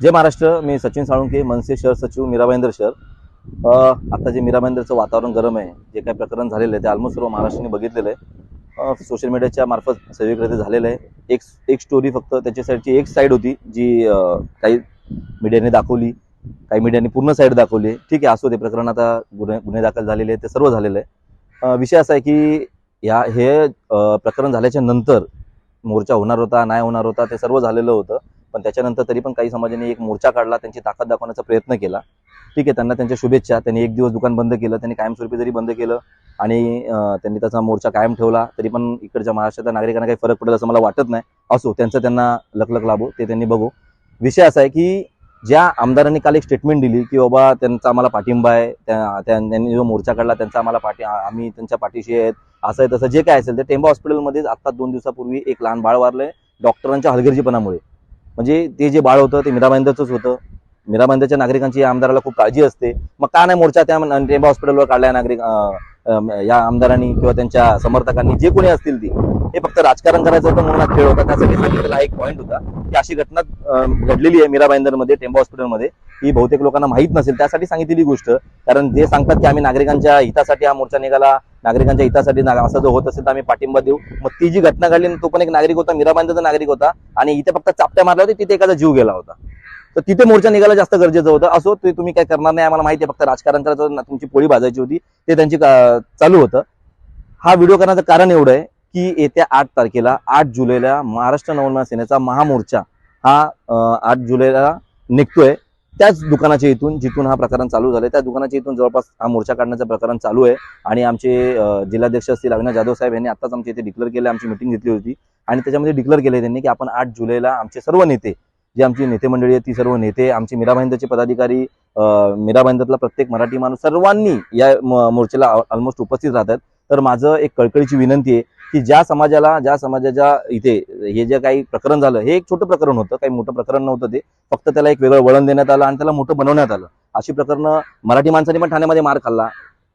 जय महाराष्ट्र मी सचिन साळुंके मनसे शहर सचिव मीराबाईंदर शहर. आता जे मीराबाईंदरचं वातावरण गरम आहे जे काही प्रकरण झालेलं आहे ते ऑलमोस्ट सर्व महाराष्ट्राने बघितलेलं आहे. सोशल मीडियाच्या मार्फत सगळीकडे ते झालेलं आहे. एक एक स्टोरी फक्त त्याच्या साईडची एक साईड होती जी काही मीडियाने दाखवली काही मीडियाने पूर्ण साईड दाखवली. ठीक आहे असो ते प्रकरण आता गुन्हे गुन्हे दाखल झालेले आहे ते सर्व झालेलं आहे. विषय असा आहे की या हे प्रकरण झाल्याच्यानंतर मोर्चा होणार होता नाही होणार होता ते सर्व झालेलं होतं. पण त्याच्यानंतर तरी पण काही समाजाने एक मोर्चा काढला त्यांची ताकद दाखवण्याचा प्रयत्न केला. ठीक आहे त्यांना त्यांच्या शुभेच्छा त्यांनी एक दिवस दुकान बंद केलं त्यांनी कायमस्वरूपी जरी बंद केलं आणि त्यांनी त्याचा मोर्चा कायम ठेवला तरी पण इकडच्या महाराष्ट्रातल्या नागरिकांना काही फरक पडेल असं मला वाटत नाही. असो त्यांचं त्यांना लकलक लाभो ते त्यांनी बघू. विषय असा आहे की ज्या आमदारांनी काल एक स्टेटमेंट दिली की बाबा त्यांचा आम्हाला पाठिंबा आहे त्यांनी जो मोर्चा काढला त्यांचा आम्हाला पाठी आम्ही त्यांच्या पाठीशी आहेत असं आहे तसं जे काय असेल ते टेंबा हॉस्पिटलमध्ये आता दोन दिवसापूर्वी एक लहान बाळ वारलंय डॉक्टरांच्या हलगर्जीपणामुळे. म्हणजे ते जे बाळ होतं ते मीराबाईंदरचंच होतं. मीराबाईंदरच्या नागरिकांची या आमदाराला खूप काळजी असते. मग का नाही मोर्चा त्या टेंबा हॉस्पिटलवर काढल्या नागरिक या आमदारांनी किंवा त्यांच्या समर्थकांनी? जे कोणी असतील ती. हे फक्त राजकारण करायचं होतं म्हणून खेळ होता. त्यासाठी सांगितलेला एक पॉईंट होता. की अशी घटना घडलेली आहे मीराबाईंदरमध्ये टेंबा हॉस्पिटलमध्ये. ही बहुतेक लोकांना माहीत नसेल. त्यासाठी सांगितलेली गोष्ट कारण जे सांगतात की आम्ही नागरिकांच्या हितासाठी हा मोर्चा निघाला नागरिकांच्या हितासाठी असं होत असेल तर आम्ही पाठिंबा देऊ. मग ती जी घटना घडली तो पण एक नागरिक होता मीराबांधाचा नागरिक होता आणि इथे फक्त चापट्या मारल्या होत्या तिथे एखादा जीव गेला होता. तर तिथे मोर्चा निघायला जास्त गरजेचं होतं. असो ते तुम्ही काय करणार नाही आम्हाला माहिती आहे फक्त राजकारण करायचं तुमची पोळी भाजायची होती ते त्यांची चालू होतं. हा व्हिडिओ करण्याचं कारण एवढं आहे की येत्या आठ तारखेला आठ जुलैला महाराष्ट्र नवनिर्माण सेनेचा महामोर्चा हा आठ जुलैला निघतोय. त्याच दुकानाच्या इथून जिथून हा प्रकरण चालू झालं त्या दुकानाच्या इथून जवळपास हा मोर्चा काढण्याचं प्रकरण चालू आहे. आणि आमचे जिल्हाध्यक्ष असतील अविनाश जाधव साहेब यांनी आताच आमच्या इथे डिक्लेअर केलं आमची मिटिंग घेतली होती. आणि त्याच्यामध्ये डिक्लेअर केले त्यांनी की आपण आठ जुलैला आमचे सर्व नेते जे आमची नेते मंडळी आहे ती सर्व नेते आमचे मीराभाईंदरचे पदाधिकारी मीरा भाईंदरला प्रत्येक मराठी माणूस सर्वांनी या मोर्चेला मोर्चाला ऑलमोस्ट उपस्थित राहतात. तर माझं एक कळकळीची विनंती आहे की ज्या समाजाला ज्या समाजाच्या इथे हे जे काही प्रकरण झालं हे एक छोटं प्रकरण होतं काही मोठं प्रकरण नव्हतं ते. फक्त त्याला एक वेगळं वळण देण्यात आलं आणि त्याला मोठं बनवण्यात आलं. अशी प्रकरणं मराठी माणसाने पण ठाण्यामध्ये मार खाल्ला.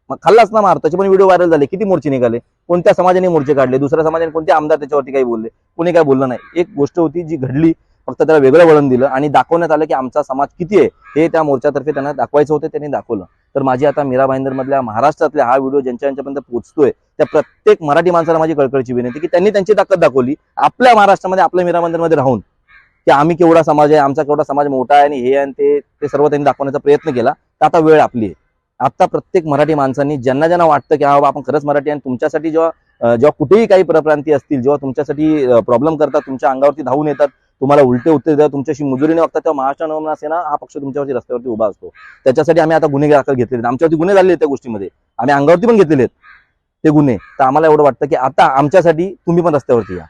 मग खाल्लाच ना मार त्याचे पण व्हिडिओ व्हायरल झाले. किती मोर्चे निघाले? कोणत्या समाजाने मोर्चे काढले? दुसऱ्या समाजाने कोणते आमदार त्याच्यावरती काही बोलले? कोणी काय बोललं नाही. एक गोष्ट होती जी घडली फक्त त्याला वेगळं वळण दिलं आणि दाखवण्यात आलं की आमचा समाज किती आहे हे त्या मोर्चातर्फे त्यांना दाखवायचं होतं त्यांनी दाखवलं. तर माझी आता मीरा भाईंदर मधल्या महाराष्ट्रातल्या हा व्हिडिओ ज्यांच्या यांच्यापर्यंत पोहोचतोय त्या प्रत्येक मराठी माणसाला माझी कळकळची विनंती की त्यांनी त्यांची ताकद दाखवली. आपल्या महाराष्ट्रामध्ये आपल्या मीरा मध्ये राहून की आम्ही केवढा समाज आहे आमचा केवढा समाज मोठा आहे आणि हे आणि ते ते सर्व त्यांनी दाखवण्याचा प्रयत्न केला तर आता वेळ आपली आहे. आता प्रत्येक मराठी माणसांनी ज्यांना ज्यांना वाटतं की हा बाबा आपण खरंच मराठी आणि तुमच्यासाठी जेव्हा जेव्हा कुठेही काही परप्रांती असतील जेव्हा तुमच्यासाठी प्रॉब्लेम करतात तुमच्या अंगावरती धावून येतात तुम्हाला उलटे उत्तर द्या तुमच्याशी मुजुरीने वागतात तेव्हा महाराष्ट्र नवमना सेना हा पक्ष तुमच्यावरती रस्त्यावरती उभा असतो. त्याच्यासाठी आम्ही आता गुन्हे दाखल घेतलेले आमच्यावरती गुन्हे झालेले त्या गोष्टीमध्ये. आम्ही अंगावरती पण घेतलेले आहेत ते गुन्हे. तर आम्हाला एवढं वाटतं की आता आमच्यासाठी तुम्ही पण रस्त्यावरती या.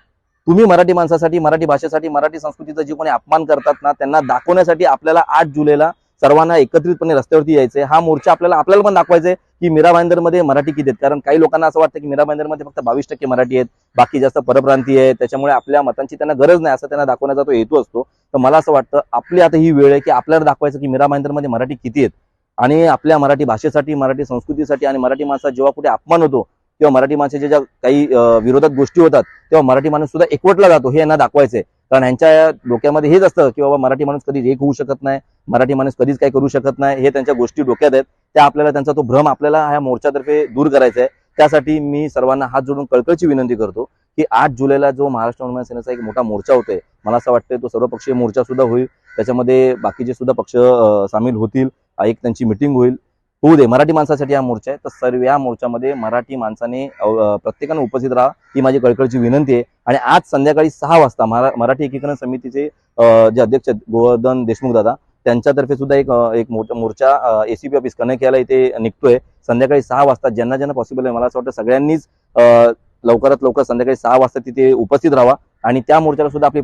तुम्ही मराठी माणसासाठी मराठी भाषेसाठी मराठी संस्कृतीचा जे कोणी अपमान करतात ना त्यांना दाखवण्यासाठी आपल्याला आठ जुलैला सर्वांना एकत्रितपणे रस्त्यावरती यायचंय. हा मोर्चा आपल्याला आपल्याला पण दाखवायचा आहे की मीरा भाईंदरमध्ये मराठी किती आहेत. कारण काही लोकांना असं वाटतं की मीरा भाईंदरमध्ये फक्त बावीस टक्के मराठी आहेत. बाकी जास्त परप्रांती आहेत त्याच्यामुळे आपल्या मतांची त्यांना गरज नाही. असं त्यांना दाखवण्याचा तो हेतू असतो. तर मला असं वाटतं आपली आता ही वेळ आहे की आपल्याला दाखवायचं की मीरा भाईंदरमध्ये मराठी किती आहेत. आणि आपल्या मराठी भाषेसाठी मराठी संस्कृतीसाठी आणि मराठी माणसाचा जेव्हा कुठे अपमान होतो तेव्हा मराठी माणसाच्या ज्या काही विरोधात गोष्टी होतात तेव्हा मराठी माणूस सुद्धा एकवटला जातो. हे यांना दाखवायचंय. कारण यांच्या डोक्यामध्ये हेच असतं की बाबा मराठी माणूस कधी एक होऊ शकत नाही. मराठी माणूस कधीच काही करू शकत नाही. हे त्यांच्या गोष्टी डोक्यात आहेत. त्या आपल्याला त्यांचा तो भ्रम आपल्याला ह्या मोर्चातर्फे दूर करायचा आहे. त्यासाठी मी सर्वांना हात जोडून कळकळची विनंती करतो की आठ जुलैला जो महाराष्ट्र नवनिर्माण सेनेचा एक मोठा मोर्चा होतोय मला असं वाटतं तो सर्वपक्षीय मोर्चा सुद्धा होईल. त्याच्यामध्ये बाकीचे सुद्धा पक्ष सामील होतील. एक त्यांची मिटिंग होईल. होऊ दे मराठी माणसासाठी हा मोर्चा आहे. तर सर्व या मोर्चामध्ये मराठी माणसाने प्रत्येकाने उपस्थित राहा ही माझी कळकळची विनंती आहे. आणि आज संध्याकाळी सहा वाजता मरा मराठी एकीकरण समितीचे जे अध्यक्ष गोवर्धन देशमुख दादा त्यांच्यातर्फे सुद्धा एक एक मोठा मोर्चा एसीपी ऑफिस कनेक्ट इथे निघतोय. संध्याकाळी सहा वाजता ज्यांना ज्यांना पॉसिबल आहे मला असं वाटतं सगळ्यांनीच लवकरात लवकर संध्याकाळी सहा वाजता तिथे उपस्थित राहा आणि त्या मोर्चाला सुद्धा आपली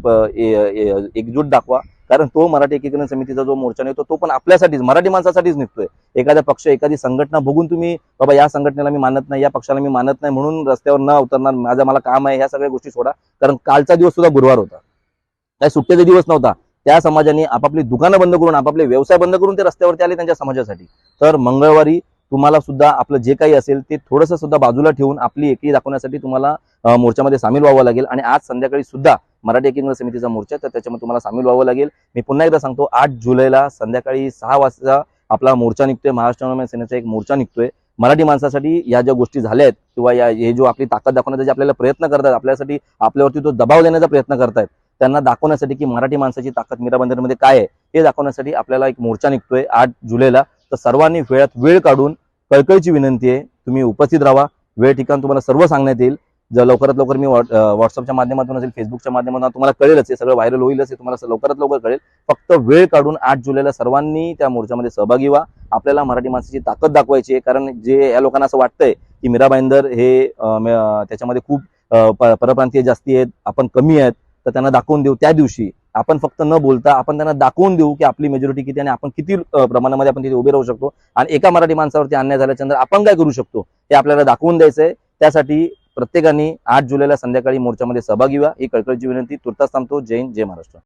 एकजूट दाखवा. कारण तो मराठी एकीकरण समितीचा जो मोर्चा निघतो तो पण आपल्यासाठीच मराठी माणसासाठीच निघतोय. एखादा पक्ष एखादी संघटना बघून तुम्ही बाबा या संघटनेला मी मानत नाही या पक्षाला मी मानत नाही म्हणून रस्त्यावर न उतरणार माझं मला काम आहे ह्या सगळ्या गोष्टी सोडा. कारण कालचा दिवस सुद्धा गुरुवार होता. काही सुट्ट्याचा दिवस नव्हता. त्या समाजाने आपापली दुकानं बंद करून आपापले व्यवसाय बंद करून ते रस्त्यावरती आले त्यांच्या समाजासाठी. तर मंगळवारी तुम्हाला सुद्धा आपलं जे काही असेल ते थोडंसं सुद्धा बाजूला ठेवून आपली एकी दाखवण्यासाठी तुम्हाला मोर्चामध्ये सामील व्हावं लागेल. आणि आज संध्याकाळी सुद्धा मराठी एकीकरण समितीचा मोर्चा आहे, तर त्याच्यामध्ये तुम्हाला सामील व्हावं लागेल. मी पुन्हा एकदा सांगतो आठ जुलैला संध्याकाळी सहा वाजता आपला मोर्चा निघतोय. महाराष्ट्र नवनिर्माण सेनेचा एक मोर्चा निघतोय. मराठी माणसासाठी या ज्या गोष्टी झाल्या आहेत किंवा या हे जो आपली ताकद दाखवण्याचा जे आपल्याला प्रयत्न करतात आपल्यासाठी आपल्यावरती तो दबाव देण्याचा प्रयत्न करतायत त्यांना दाखवण्यासाठी की मराठी माणसाची ताकद मीरा बंदरमध्ये काय आहे हे दाखवण्यासाठी आपल्याला एक मोर्चा निघतोय आठ जुलैला. तर सर्वांनी वेळात वेळ काढून कळकळीची विनंती आहे तुम्ही उपस्थित राहा. वेळ ठिकाण तुम्हाला सर्व सांगण्यात येईल. जर लवकरात लवकर मी व्हॉट्सअपच्या माध्यमातून असेल फेसबुकच्या माध्यमातून तुम्हाला कळेलच हे सगळं व्हायरल होईलच हे तुम्हाला लवकरात लवकर कळेल. फक्त वेळ काढून आठ जुलैला सर्वांनी त्या मोर्चामध्ये सहभागी व्हा. आपल्याला मराठी माणसाची ताकद दाखवायची आहे. कारण जे या लोकांना असं वाटतंय की मीरा भाईंदर हे त्याच्यामध्ये खूप परप्रांतीय जास्ती आहेत आपण कमी आहेत. तर त्यांना दाखवून देऊ त्या दिवशी. आपण फक्त न बोलता आपण त्यांना दाखवून देऊ की आपली मेजॉरिटी किती आणि आपण किती प्रमाणामध्ये आपण तिथे उभे राहू शकतो. आणि एका मराठी माणसावरती अन्याय झाल्याच्यानंतर आपण काय करू शकतो? हे आपल्याला दाखवून द्यायचंय. त्यासाठी प्रत्येकाने आठ जुलैला संध्याकाळी मोर्चामध्ये सहभागी व्हा. ही कळकळीची विनंती. तुर्तास थांबतो. जय हिंद जय महाराष्ट्र.